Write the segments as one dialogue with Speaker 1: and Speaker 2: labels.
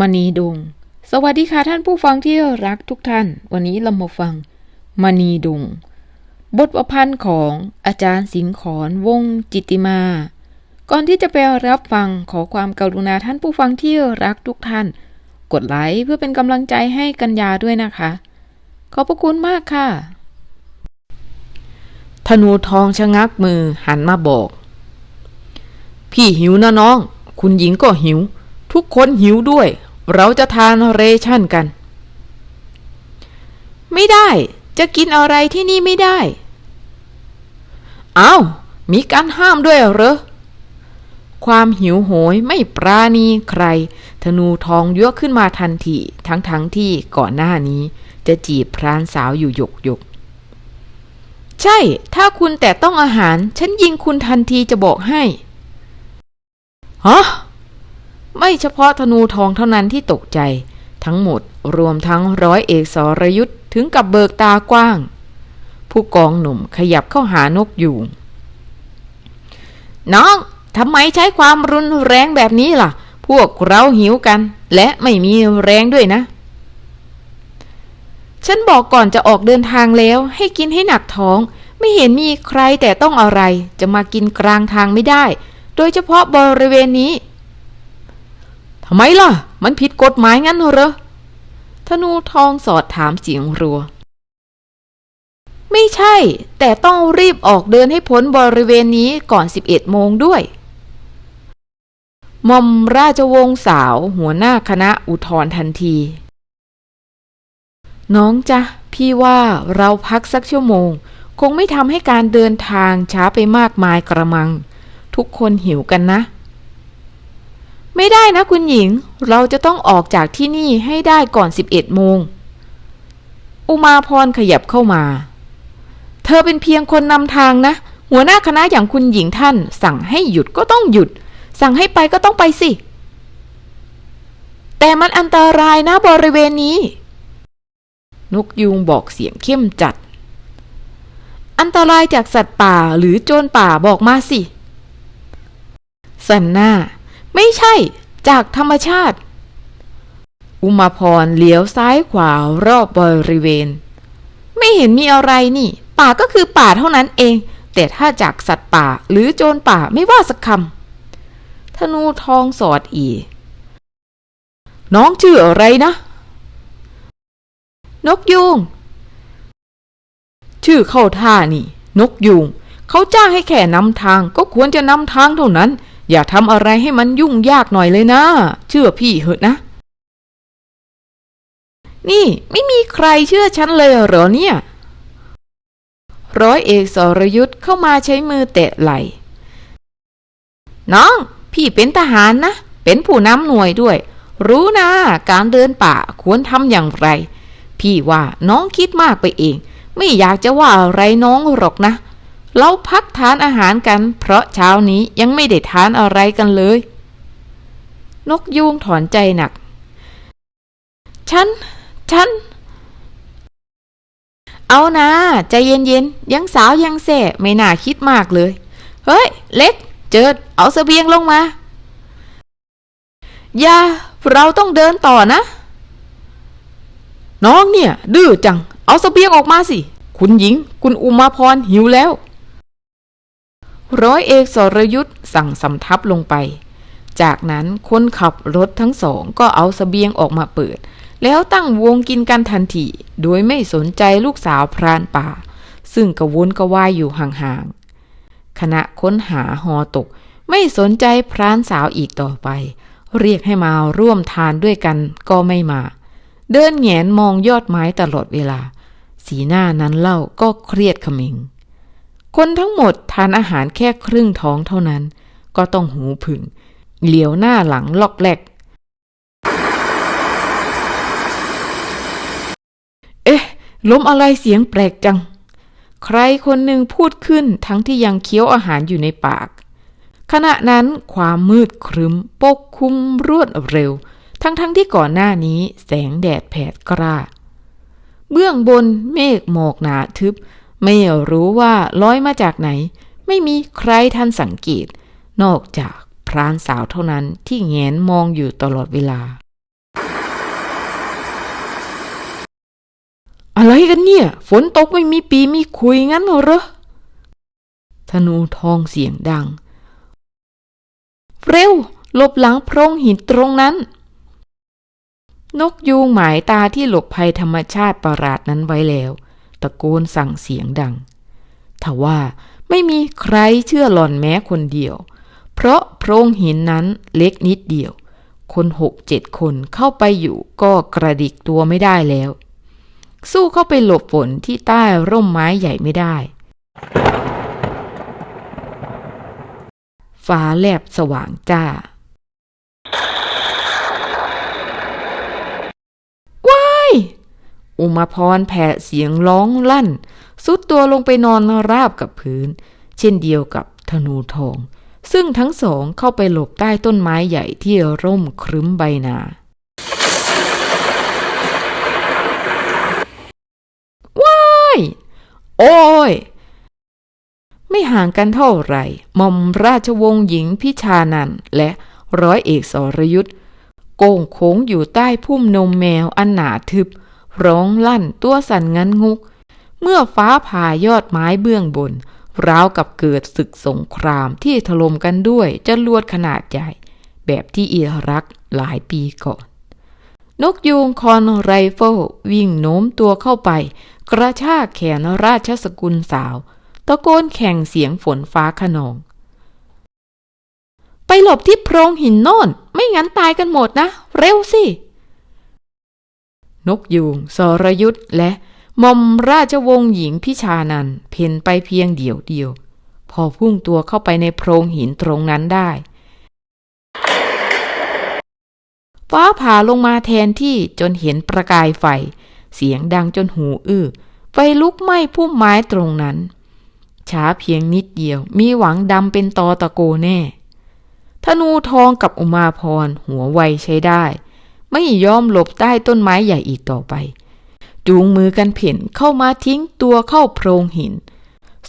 Speaker 1: มณีดง สวัสดีค่ะท่านผู้ฟังที่รักทุกท่าน วันนี้เรามาฟังมณีดง บทประพันธ์ของอาจารย์สิงขอนวงศ์จิตติมา ก่อนที่จะไปรับฟังขอความกรุณาท่านผู้ฟังที่รักทุกท่าน กดไลค์เพื่อเป็นกำลังใจให้กัญญาด้วยนะคะ ขอบพระคุณมากค่ะ ธนูทองชะงักมือหันมาบอก พี่หิวนะน้อง คุณหญิงก็หิวทุกคนหิวด้วย เราจะทานเรชั่นกัน ไม่ได้ จะกินอะไรที่นี่ไม่ได้อ้าวมีการห้ามด้วยเหรอ ความหิวโหยไม่ปราณีใคร ธนูทองยั่วขึ้นมาทันทีทั้งทั้งที่ก่อนหน้านี้ จะจีบพรานสาวอยู่หยกหยกใช่ ถ้าคุณแต่ต้องอาหาร ฉันยิงคุณทันทีจะบอกให้ ฮะ ไม่เฉพาะธนูทองเท่านั้นที่ตกใจ ทั้งหมดรวมทั้งร้อยเอกสรยุทธ์ถึงกับเบิกตากว้าง ผู้กองหนุ่มขยับเข้าหานกยูงน้องทำไมใช้ความรุนแรงแบบนี้ล่ะ พวกเราหิวกัน และไม่มีแรงด้วยนะ ฉันบอกก่อนจะออกเดินทางแล้ว ให้กินให้หนักท้อง ไม่เห็นมีใครแต่ต้องอะไร จะมากินกลางทางไม่ได้ โดยเฉพาะบริเวณนี้ำไมล่ะ มันผิดกฎหมายงั้นเหรอ ธนูทองสอดถามเสียงรัว ไม่ใช่ แต่ต้องรีบออกเดินให้พ้นบริเวณนี้ก่อน 11 โมงด้วยมอมราชวงศ์สาวหัวหน้าคณะอุทธรทันที น้องจ๊ะ พี่ว่าเราพักสักชั่วโมง คงไม่ทำให้การเดินทางช้าไปมากมายกระมัง ทุกคนหิวกันนะ ไม่ได้นะคุณหญิง เราจะต้องออกจากที่นี่ให้ได้ก่อน 11โมง อุมาพรขยับเข้ามา เธอเป็นเพียงคนนำทางนะ หัวหน้าคณะอย่างคุณหญิงท่าน สั่งให้หยุดก็ต้องหยุด สั่งให้ไปก็ต้องไปสิ แต่มันอันตรายนะบริเวณนี้ นกยูงบอกเสียงเข้มจัด อันตรายจากสัตว์ป่าหรือโจรป่าบอกมาสิสันหน้า ไม่ใช่ จากธรรมชาติ อุมาพรเลี้ยวซ้ายขวารอบบริเวณ ไม่เห็นมีอะไรนี่ ป่าก็คือป่าเท่านั้นเอง แต่ถ้าจากสัตว์ป่าหรือโจรป่าไม่ว่าสักคำธนูทองสอดอี น้องชื่ออะไรนะ นกยูงชื่อเข้าท่านี่ นกยูงเขาจ้างให้แค่นำทางก็ควรจะนำทางเท่านั้น อย่าทำอะไรให้มันยุ่งยากหน่อยเลยนะ เชื่อพี่เหอะนะ นี่ไม่มีใครเชื่อฉันเลยเหรอเนี่ย ร้อยเอกสรยุทธ์เข้ามาใช้มือแตะไหล่น้อง พี่เป็นทหารนะ เป็นผู้นำหน่วยด้วย รู้นะ การเดินป่าควรทำอย่างไร พี่ว่าน้องคิดมากไปเอง ไม่อยากจะว่าอะไรน้องหรอกนะเเราพักทานอาหารกัน เพราะเช้านี้ยังไม่ได้ทานอะไรกันเลย นกยูงถอนใจหนัก ฉัน ฉัน เอานะใจเย็นๆ ยังสาวยังแส่ไม่น่าคิดมากเลย เฮ้ย เล็ก เจิด เอาเสบียงลงมา อย่า เราต้องเดินต่อนะ น้องเนี่ย ดื้อจัง เอาเสบียงออกมาสิ คุณหญิง คุณอุมาพรหิวแล้ว ร้อยเอกสรยุทธ์สั่งสำทับลงไป จากนั้นคนขับรถทั้งสองก็เอาเสบียงออกมาเปิด แล้วตั้งวงกินกันทันทีโดยไม่สนใจลูกสาวพรานป่า ซึ่งกระวนกระวายอยู่ห่างๆคณะค้นหาหอตก ไม่สนใจพรานสาวอีกต่อไป เรียกให้มาร่วมทานด้วยกันก็ไม่มา เดินแงนมองยอดไม้ตลอดเวลา สีหน้านั้นเล่าก็เครียดขมิง คนทั้งหมดทานอาหารแค่ครึ่งท้องเท่านั้น ก็ต้องหูผึ่ง เหลียวหน้าหลังลอกแหลก เอ๊ะ ล้มอะไรเสียงแปลกจัง ใครคนหนึ่งพูดขึ้นทั้งที่ยังเคี้ยวอาหารอยู่ในปาก ขณะนั้นความมืดครึ้มปกคลุมรวดเร็ว ทั้งๆทที่ก่อนหน้านี้แสงแดดแผดกล้า เบื้องบนเมฆหมอกหนาทึบ ไม่รู้ว่าลอยมาจากไหน ไม่มีใครทันสังเกต นอกจากพรานสาวเท่านั้นที่แงนมองอยู่ตลอดเวลา อะไรกันเนี่ย ฝนตกไม่มีปีมีคุยงั้นหรอธนูทองเสียงดัง เร็วหลบหลังโพรงหินตรงนั้น นกยูงหมายตาที่หลบภัยธรรมชาติประหลาดนั้นไว้แล้ว ตะโกนสั่งเสียงดังทว่าไม่มีใครเชื่อหล่อนแม้คนเดียว เพราะโพรงหินนั้นเล็กนิดเดียว คนหกเจ็ดคนเข้าไปอยู่ก็กระดิกตัวไม่ได้แล้ว สู้เข้าไปหลบฝนที่ใต้ร่มไม้ใหญ่ไม่ได้ฟ้าแลบสว่างจ้า ว้าย อุมาพรแผ่เสียงร้องลั่น สุดตัวลงไปนอนราบกับพื้น เช่นเดียวกับธนูทอง ซึ่งทั้งสองเข้าไปหลบใต้ต้นไม้ใหญ่ที่ร่มครึ้มใบนา ว้าย โอ้ย ไม่ห่างกันเท่าไหร่มอมราชวงศ์หญิงพิชานันและร้อยเอกสรยุทธ์โก่งโค้งอยู่ใต้พุ่มนมแมวอันหนาทึบ ร้องลั่นตัวสั่นงันงุก เมื่อฟ้าผ่ายอดไม้เบื้องบนราวกับเกิดศึกสงครามที่ถล่มกันด้วยจรวดขนาดใหญ่ แบบที่อิรักหลายปีก่อน นกยูงคอนไรเฟิลวิ่งโน้มตัวเข้าไป กระชากแขนราชสกุลสาว ตะโกนแข่งเสียงฝนฟ้าขนอง ไปหลบที่โพรงหินโน่น ไม่งั้นตายกันหมดนะ เร็วสิ นกยูงสรยุทธ์และมอมราชวงศ์หญิงพิชานันเพ่นไปเพียงเดียวเดียว พอพุ่งตัวเข้าไปในโพรงหินตรงนั้นได้ ฟ้าผ่าลงมาแทนที่จนเห็นประกายไฟ เสียงดังจนหูอื้อไฟลุกไหม้พุ่มไม้ตรงนั้น ช้าเพียงนิดเดียว มีหวังดำเป็นตอตะโกแน่ธนูทองกับอุมาพรหัวไวใช้ได้ ไม่ยอมหลบใต้ต้นไม้ใหญ่อีกต่อไป จูงมือกันเพ่นเข้ามาทิ้งตัวเข้าโพรงหิน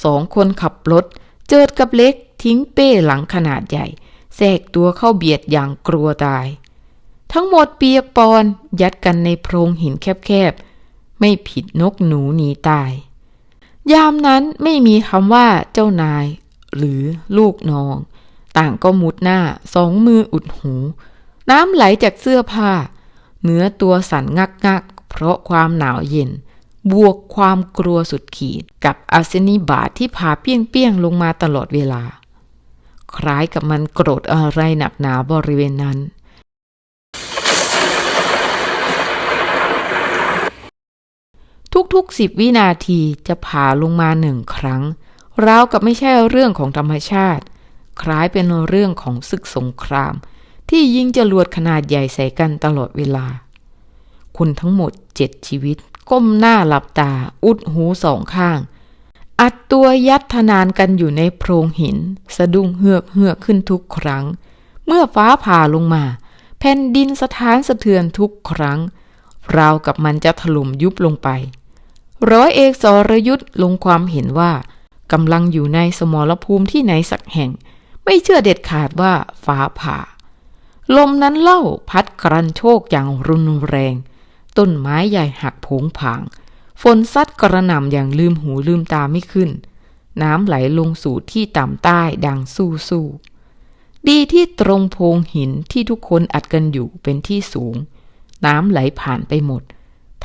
Speaker 1: สองคนขับรถ เจิดกับเล็กทิ้งเป้หลังขนาดใหญ่แทรกตัวเข้าเบียดอย่างกลัวตาย ทั้งหมดเปียกปอนยัดกันในโพรงหินแคบๆ ไม่ผิดนกหนูหนีตาย ยามนั้นไม่มีคำว่าเจ้านาย หรือลูกน้อง ต่างก็มุดหน้าสองมืออุดหู น้ำไหลจากเสื้อผ้า เนื้อตัวสั่นงักงักเพราะความหนาวเย็น บวกความกลัวสุดขีดกับอาสนิบาตที่ผ่าเปี้ยงเปี้ยงๆลงมาตลอดเวลา คล้ายกับมันโกรธอะไรหนักหนาบริเวณนั้นทุกๆสิบวินาทีจะผ่าลงมาหนึ่งครั้ง ราวกับไม่ใช่เรื่องของธรรมชาติ คล้ายเป็นเรื่องของศึกสงคราม ที่ยิงจรวดขนาดใหญ่ใส่กันตลอดเวลา คนทั้งหมดเจ็ดชีวิต ก้มหน้าหลับตา อุดหูสองข้าง อัดตัวยัดทนานกันอยู่ในโพรงหิน สะดุ้งเฮือกเฮือกขึ้นทุกครั้ง เมื่อฟ้าผ่าลงมา แผ่นดินสถานสะเทือนทุกครั้ง ราวกับมันจะถล่มยุบลงไป ร้อยเอกสรยุทธ์ลงความเห็นว่ากำลังอยู่ในสมรภูมิที่ไหนสักแห่ง ไม่เชื่อเด็ดขาดว่าฟ้าผ่า ลมนั้นเล่าพัดกรันโชกอย่างรุนแรง ต้นไม้ใหญ่หักโผงผาง ฝนซัดกระหน่ำอย่างลืมหูลืมตาไม่ขึ้น น้ำไหลลงสู่ที่ต่ำใต้ดังสู้สู้ดีที่ตรงโพรงหินที่ทุกคนอัดกันอยู่เป็นที่สูง น้ำไหลผ่านไปหมด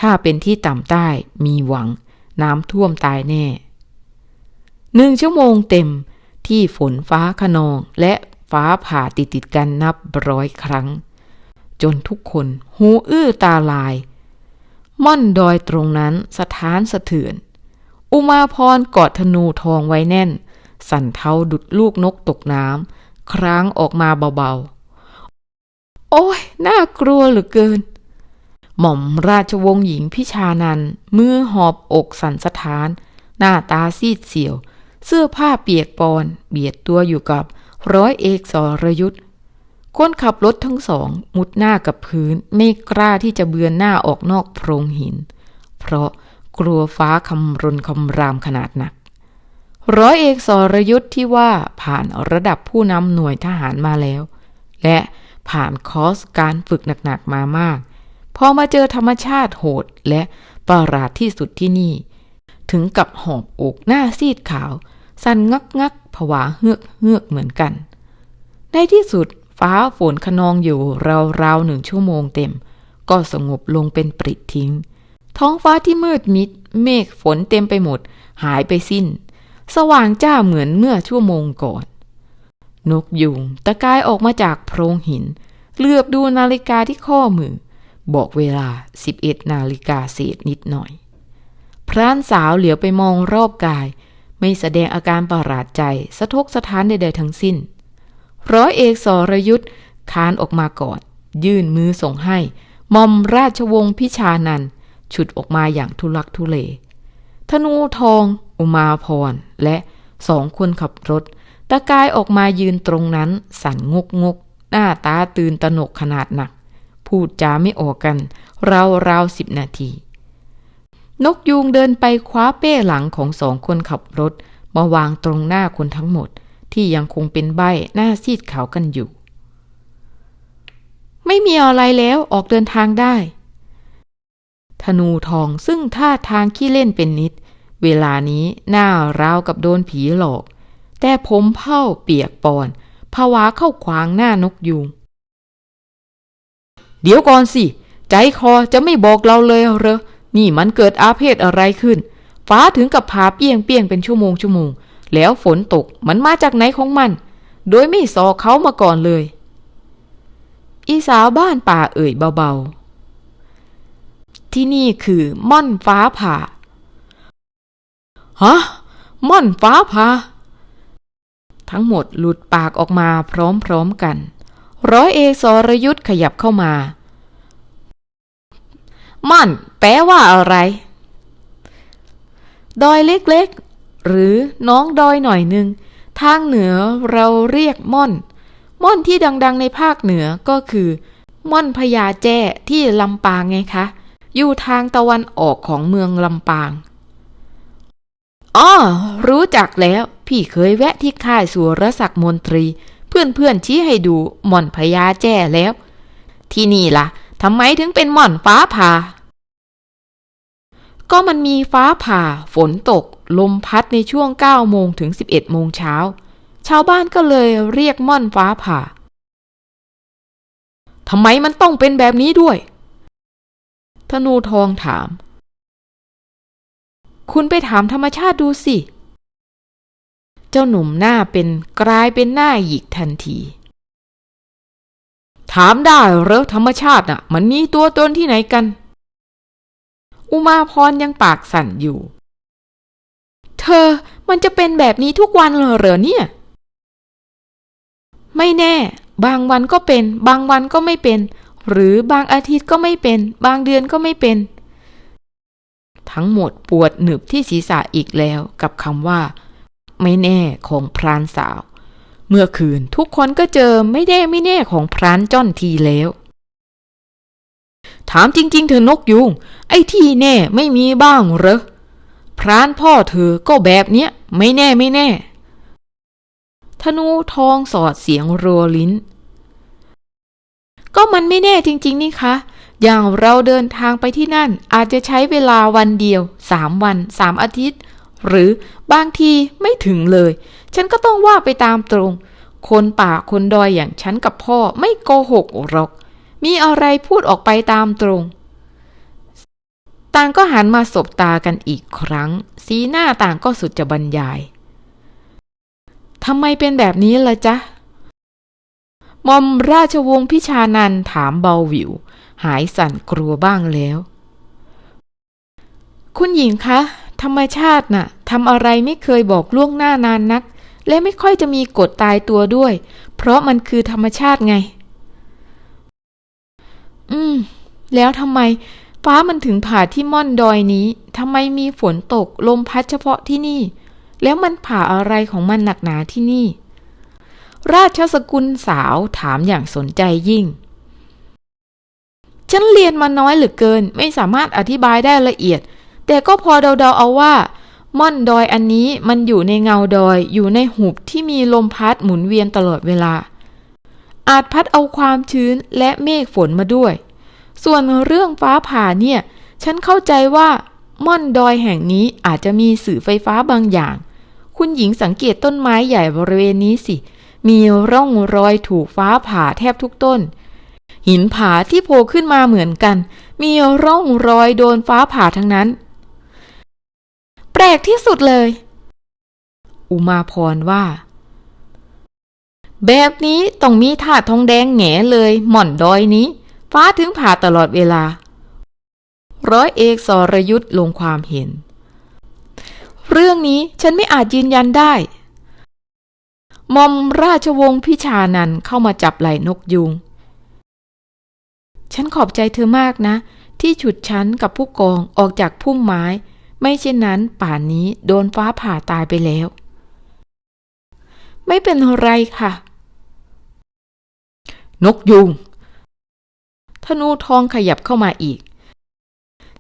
Speaker 1: ถ้าเป็นที่ต่ำใต้มีหวัง น้ำท่วมตายแน่หนึ่งชั่วโมงเต็มที่ฝนฟ้าขนองและ ฟ้าผ่าติดติดกันนับร้อยครั้ง จนทุกคนหูอื้อตาลาย ม่อนดอยตรงนั้นสถานสะเทือน อุมาพรกอดธนูทองไว้แน่น สั่นเทาดุดลูกนกตกน้ำครางออกมาเบาๆ โอ้ยน่ากลัวเหลือเกิน หม่อมราชวงศ์หญิงพิชานันมือหอบอกสั่นสะท้าน หน้าตาซีดเสียว เสื้อผ้าเปียกปอน เบียดตัวอยู่กับ ร้อยเอกสรยุทธ์คนขับรถทั้งสอง มุดหน้ากับพื้นไม่กล้าที่จะเบือนหน้าออกนอกโพรงหิน เพราะกลัวฟ้าคำรนคำรามขนาดหนัก ร้อยเอกสรยุทธ์ที่ว่าผ่านระดับผู้นำหน่วยทหารมาแล้ว และผ่านคอร์สการฝึกหนักๆมามาก พอมาเจอธรรมชาติโหดและประหลาดที่สุดที่นี่ ถึงกับหอบอกหน้าซีดขาว สั่นงักงัก ผวาเฮือกเฮือกเหมือนกัน ในที่สุดฟ้าฝนขนองอยู่ราวๆหนึ่งชั่วโมงเต็ม ก็สงบลงเป็นปริดทิ้ง ท้องฟ้าที่มืดมิด เมฆฝนเต็มไปหมด หายไปสิ้น สว่างจ้าเหมือนเมื่อชั่วโมงก่อน นกยุงตะกายออกมาจากโพรงหินเหลือบดูนาฬิกาที่ข้อมือ บอกเวลา 11 นาฬิกาเศษนิดหน่อย พรานสาวเหลียวไปมองรอบกาย ไม่แสดงอาการประหลาดใจ สะทกสะท้านใดๆทั้งสิ้น ร้อยเอกสรยุทธ์คานออกมาก่อน ยื่นมือส่งให้มอมราชวงศ์พิชานันฉุดออกมาอย่างทุลักทุเลธนูทอง อุมาพร และสองคนขับรถ ตะกายออกมายืนตรงนั้น สั่นงกงก หน้าตาตื่นตระหนกขนาดหนัก พูดจาไม่ออกกัน ราวราวสิบนาที นกยูงเดินไปคว้าเป้หลังของสองคนขับรถ มาวางตรงหน้าคนทั้งหมด ที่ยังคงเป็นใบหน้าซีดขาวกันอยู่ ไม่มีอะไรแล้วออกเดินทางได้ ธนูทองซึ่งท่าทางขี้เล่นเป็นนิด เวลานี้หน้าราวกับโดนผีหลอก แต่ผมเผ้าเปียกปอนภาวะเข้าขวางหน้านกยูง เดี๋ยวก่อนสิ ใจคอจะไม่บอกเราเลยเหรอ นี่มันเกิดอาเพศอะไรขึ้น ฟ้าถึงกับพาเปียงเปียงเป็นชั่วโมงชั่วโมง แล้วฝนตกมันมาจากไหนของมัน โดยไม่สอเขามาก่อนเลย อีสาวบ้านป่าเอ่ยเบาๆ ที่นี่คือม่อนฟ้าผ่า ฮะ ม่อนฟ้าผ่า ทั้งหมดหลุดปากออกมาพร้อมๆกัน ร้อยเอกสรยุทธ์ขยับเข้ามา ม่อนแปลว่าอะไร ดอยเล็กๆ หรือน้องดอยหน่อยหนึ่ง ทางเหนือเราเรียกม่อน ม่อนที่ดังๆในภาคเหนือก็คือ ม่อนพญาแจ้ที่ลำปางไงคะ อยู่ทางตะวันออกของเมืองลำปางอ๋อรู้จักแล้ว พี่เคยแวะที่ค่ายสุรศักดิ์มนตรี เพื่อนๆชี้ให้ดูม่อนพญาแจ้แล้ว ที่นี่ล่ะ ทำไมถึงเป็นหม่อนฟ้าผ่า ก็มันมีฟ้าผ่า ฝนตก ลมพัดในช่วง 9 โมงถึง 11 โมงเช้า ชาวบ้านก็เลยเรียกม่อนฟ้าผ่า ทำไมมันต้องเป็นแบบนี้ด้วย ธนูทองถาม คุณไปถามธรรมชาติดูสิ เจ้าหนุ่มหน้าเป็นกลายเป็นหน้าหยิกทันที ถามได้เหรอธรรมชาติน่ะ มันมีตัวตนที่ไหนกัน อุมาพรยังปากสั่นอยู่ เธอมันจะเป็นแบบนี้ทุกวันเหรอเนี่ย ไม่แน่ บางวันก็เป็น บางวันก็ไม่เป็น หรือบางอาทิตย์ก็ไม่เป็น บางเดือนก็ไม่เป็น ทั้งหมดปวดหนึบที่ศีรษะอีกแล้วกับคำว่า ไม่แน่ของพรานสาว เมื่อคืนทุกคนก็เจอไม่แน่ไม่แน่ของพรานจ้อนทีแล้ว ถามจริง ๆ เธอนกยุง ไอ้ที่แน่ไม่มีบ้างเหรอ พรานพ่อเธอก็แบบเนี้ย ไม่แน่ไม่แน่ ธนูทองสอดเสียงรัวลิ้น ก็มันไม่แน่จริง ๆ นี่คะ อย่างเราเดินทางไปที่นั่นอาจจะใช้เวลาวันเดียวสามวันสามอาทิตย์ หรือบางทีไม่ถึงเลย ฉันก็ต้องว่าไปตามตรง คนป่าคนดอยอย่างฉันกับพ่อไม่โกหกหรอก มีอะไรพูดออกไปตามตรงต่างก็หันมาสบตากันอีกครั้ง สีหน้าต่างก็สุดจะบรรยายทำไมเป็นแบบนี้ล่ะจ๊ะมอมราชวงศ์พิชานันถามเบาวิว หายสั่นกลัวบ้างแล้ว คุณหญิงคะ ธรรมชาติน่ะ ทำอะไรไม่เคยบอกล่วงหน้านานนัก และไม่ค่อยจะมีกฎตายตัวด้วย เพราะมันคือธรรมชาติไง อืม แล้วทำไม ฟ้ามันถึงผ่าที่ม่อนดอยนี้ทำไมมีฝนตกลมพัดเฉพาะที่นี่ แล้วมันผ่าอะไรของมันหนักหนาที่นี่ ราชสกุลสาวถามอย่างสนใจยิ่งฉันเรียนมาน้อยเหลือเกิน ไม่สามารถอธิบายได้ละเอียด แต่ก็พอเดาๆเอาว่า ม่อนดอยอันนี้มันอยู่ในเงาดอยอยู่ในหุบที่มีลมพัดหมุนเวียนตลอดเวลา อาจพัดเอาความชื้นและเมฆฝนมาด้วย ส่วนเรื่องฟ้าผ่าเนี่ย ฉันเข้าใจว่าม่อนดอยแห่งนี้อาจจะมีสื่อไฟฟ้าบางอย่าง คุณหญิงสังเกตต้นไม้ใหญ่บริเวณนี้สิ มีร่องรอยถูกฟ้าผ่าแทบทุกต้น หินผาที่โผล่ขึ้นมาเหมือนกัน มีร่องรอยโดนฟ้าผ่าทั้งนั้น แปลกที่สุดเลย อุมาพรว่า แบบนี้ต้องมีถาดทองแดงแหงเลยหม่อนดอยนี้ ฟ้าถึงผ่าตลอดเวลา ร้อยเอกสรยุทธ์ลงความเห็น เรื่องนี้ฉันไม่อาจยืนยันได้มอมราชวงศ์พิชานันเข้ามาจับไหล่นกยุง ฉันขอบใจเธอมากนะ ที่ฉุดฉันกับผู้กองออกจากพุ่มไม้ ไม่เช่นนั้นป่านนี้โดนฟ้าผ่าตายไปแล้ว ไม่เป็นไรค่ะ นกยุงธนูทองขยับเข้ามาอีก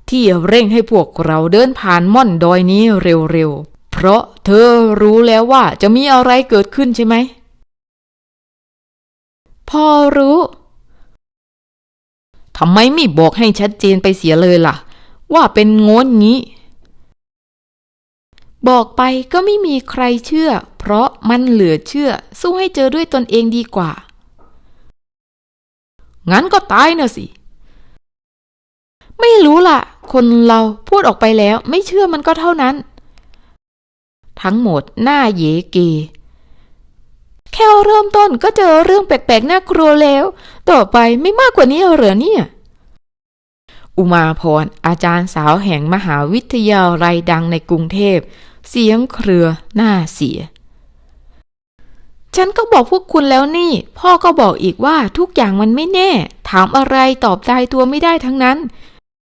Speaker 1: ที่เร่งให้พวกเราเดินผ่านม่อนดอยนี้เร็วๆ เพราะเธอรู้แล้วว่าจะมีอะไรเกิดขึ้นใช่ไหม พอรู้ทำไมไม่บอกให้ชัดเจนไปเสียเลยล่ะ ว่าเป็นโง้นงี้ บอกไปก็ไม่มีใครเชื่อ เพราะมันเหลือเชื่อ สู้ให้เจอด้วยตนเองดีกว่า งั้นก็ตายเนอะสิ ไม่รู้ล่ะ คนเราพูดออกไปแล้วไม่เชื่อมันก็เท่านั้น ทั้งหมดหน้าเยเก แค่เริ่มต้นก็เจอเรื่องแปลกๆน่ากลัวแล้ว ต่อไปไม่มากกว่านี้เหรอเนี่ยอุมาพรอาจารย์สาวแห่งมหาวิทยาลัยดังในกรุงเทพ เสียงเครือหน้าเสีย ฉันก็บอกพวกคุณแล้วนี่ พ่อก็บอกอีกว่าทุกอย่างมันไม่แน่ ถามอะไรตอบตายตัวไม่ได้ทั้งนั้น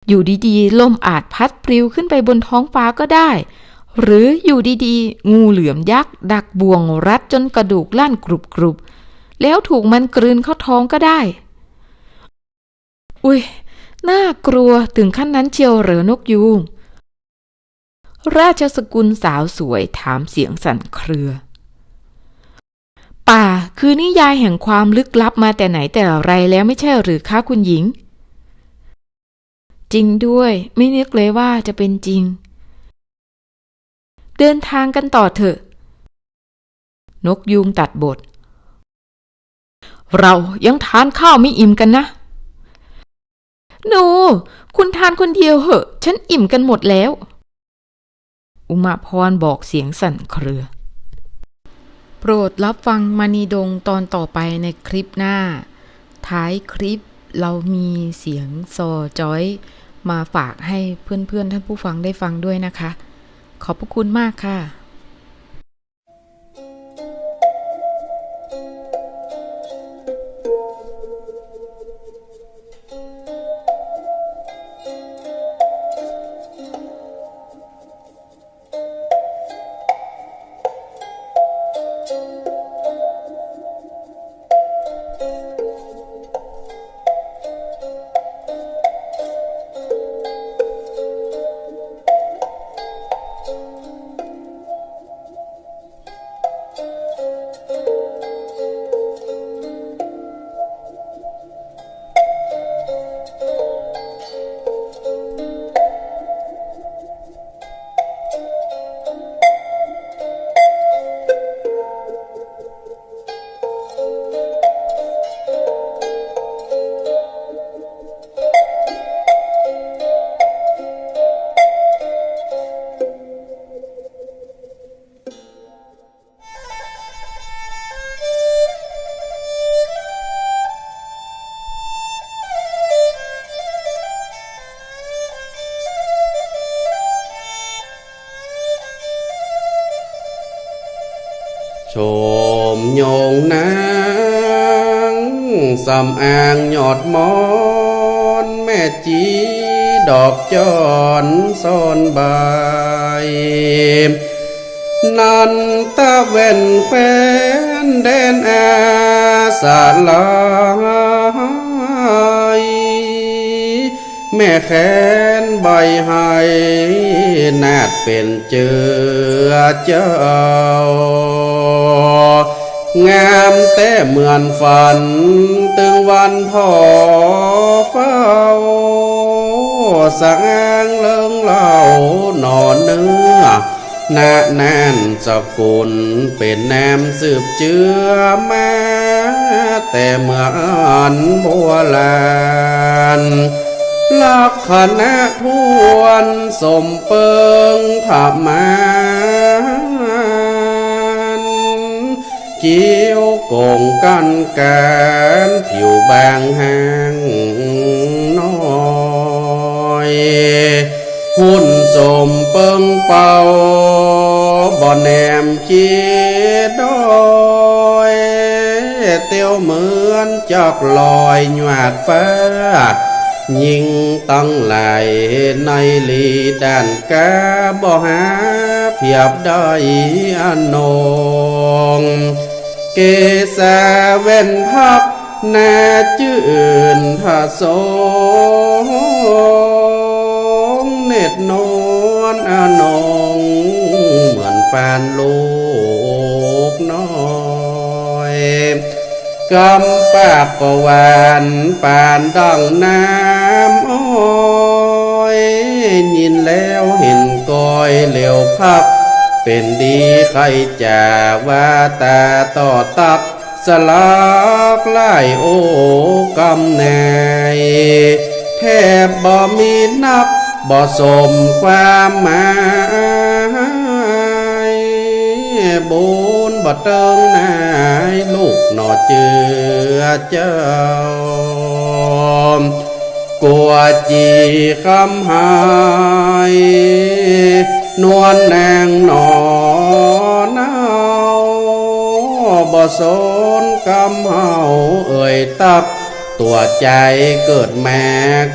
Speaker 1: อยู่ดีๆ ลมอาจพัดปลิวขึ้นไปบนท้องฟ้าก็ได้ หรืออยู่ดีๆ งูเหลือมยักษ์ดักบ่วงรัดจนกระดูกลั่นกรุบๆแล้วถูกมันกลืนเข้าท้องก็ได้ อุ้ยน่ากลัวถึงขั้นนั้นเชียวเหรอนกยูง ราชสกุลสาวสวยถามเสียงสั่นเครือ ป่าคือนิยายแห่งความลึกลับมาแต่ไหนแต่ไรแล้วไม่ใช่หรือคะคุณหญิง จริงด้วยไม่นึกเลยว่าจะเป็นจริง เดินทางกันต่อเถอะ นกยูงตัดบท เรายังทานข้าวไม่อิ่มกันนะหนูคุณทานคนเดียวเหอะ ฉันอิ่มกันหมดแล้ว อุมาพรบอกเสียงสั่นเครือ โปรดรับฟังมณีดงตอนต่อไปในคลิปหน้า ท้ายคลิปเรามีเสียงซอจอย มาฝากให้เพื่อนๆท่านผู้ฟังได้ฟังด้วยนะคะ ขอบพระคุณมากค่ะา
Speaker 2: งสำอางยอดมอนแม่จีดอกจอนซ่อนใบายนันตะเว่นแฟนแดนอาสาลายแม่แขนใบให้นาดเป็นเจือเจ้า งามแต่เหมือนฝัน ตึงวันพ่อเฝ้าสังเลิงเล่านอนเนื้อนาแน่นสกุลเป็นแนมสืบเจือมาแต่เมื่อนบัวลานลักษณะทวนสมเปิงผามาเกี่ยวโกงกันแกนผิวบมา บ่อแนมขีดดอยเตียวเหมือนจอกลอยหยวดฟ้ายิงตั้ง ไหลในลีด้านกาบ่หาเพียบได้อนนงเกษาเว้นพับนาจื่นทาสงเน็ดนวลอนงเหมือนแฟนลูกน้อยกำปากกวานปานดังน้ำอ้อยยินแล้วเห็นก้อยเหลวพับ เป็นดีใครจะว่าตาต่อตักสลักไล่โอกำแนยแทบบ่มีนับบ่สมความหมายบุญบ่เติงนายลูกหนอเจือเจ้ากลัวจีคำหาย นวลแนงหนอนาวบ่สนกำเฮาเอ่ยตับ ตัวใจเกิดแม่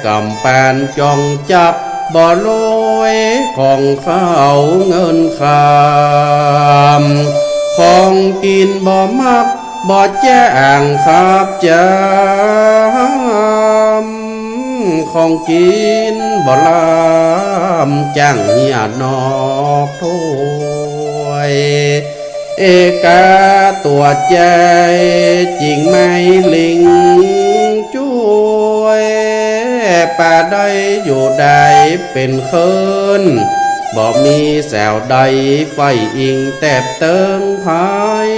Speaker 2: กำปนจองจับบ่ลอยของเขาเงินคำของกินบ่มักบ่แจ้งครับจำ ของกินบ่ลำจ้างเหียนอกถ้วยเอกาตัวใจ จริงไม่ลิงช่วยป่าได้อยู่ใดเป็นเคินบ่มีแสวใดไฟอิงแตบเติงภาย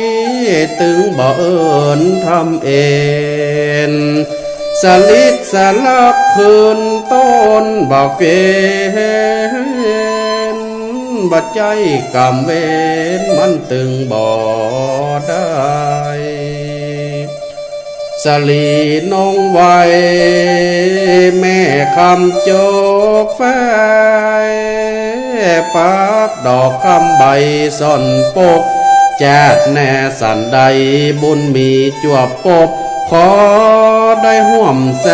Speaker 2: ตึงบ่เอินทำเอน สลิดสลักคืนต้นบอกเกนบัดใจกำเวนมันตึงบ่ได้สลีนองไวแม่คำโจกแฟปักดอกคำใบซ่อนปกแจดแน่สันใดบุญมีจวบปบ ขอได้ห่วมแส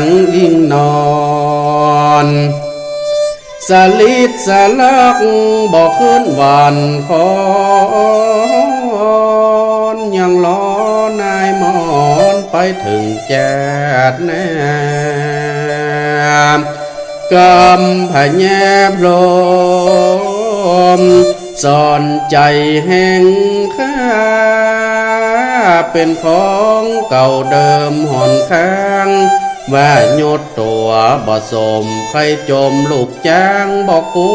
Speaker 2: งลิงนอนสลิดสลักบอกขึ้นวานคอนยังล้อนายมอนไปถึงแจดแนมกำพะแยบลม สอนใจแห่งข้า เป็นของเก่าเดิมหอนค้าง ว่าโยดตัวบ่สมใครจมลูกจ้างบอกกลั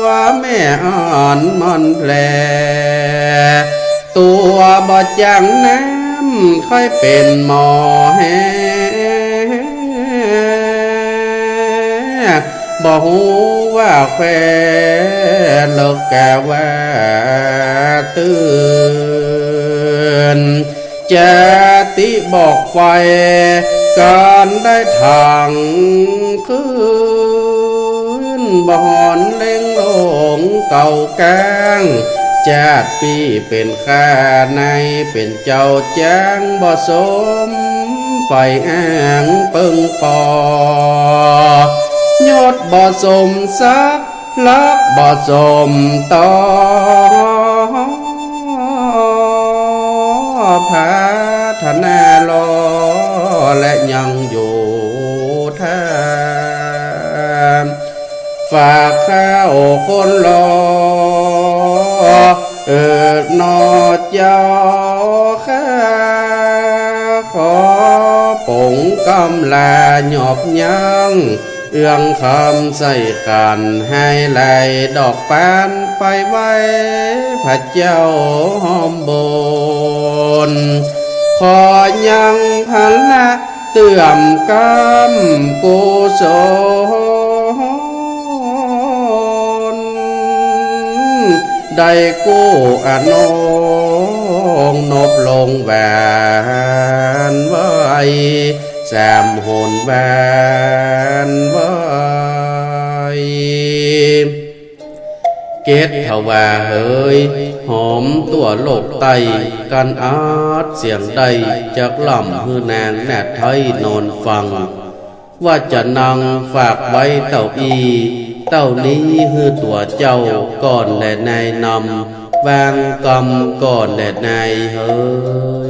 Speaker 2: วแม่อ่อนมันแผลตัวบ่จังน้ำค่อยเป็นหมอแฮบ่หูว่าแคว เลิกแกว่าตื่นจะติบอกไฟการได้ทางคืนบ่หอนเล่งลงเก่าแกงจาดปีเป็นข้าในเป็นเจ้าจ้างบ่สมไฟอ้างเปิงปอยอดบ่สมสัก ลักบ่สมต่อพัฒนาลอและยังอยู่แทนฝากข้าวคนรอ เอื้องคำใส่กันให้ไหลดอกปานไปไว้พระเจ้าหอมบนขอยังพันละเตื่อมกำกุศลได้กู้อนงนบลงแหวนไว้ แซมหนแหวนไว้เกตทวาเฮยหอมตัวโลกไตกันอาดเสียงใดจากล่ำฮือนางแนดไทยนอนฟัง ว่าจะนางฝากไว้เต่าอี เต่านี้ฮือตัวเจ้าก่อนและนายนำวางกรรมก่อนและนายเฮย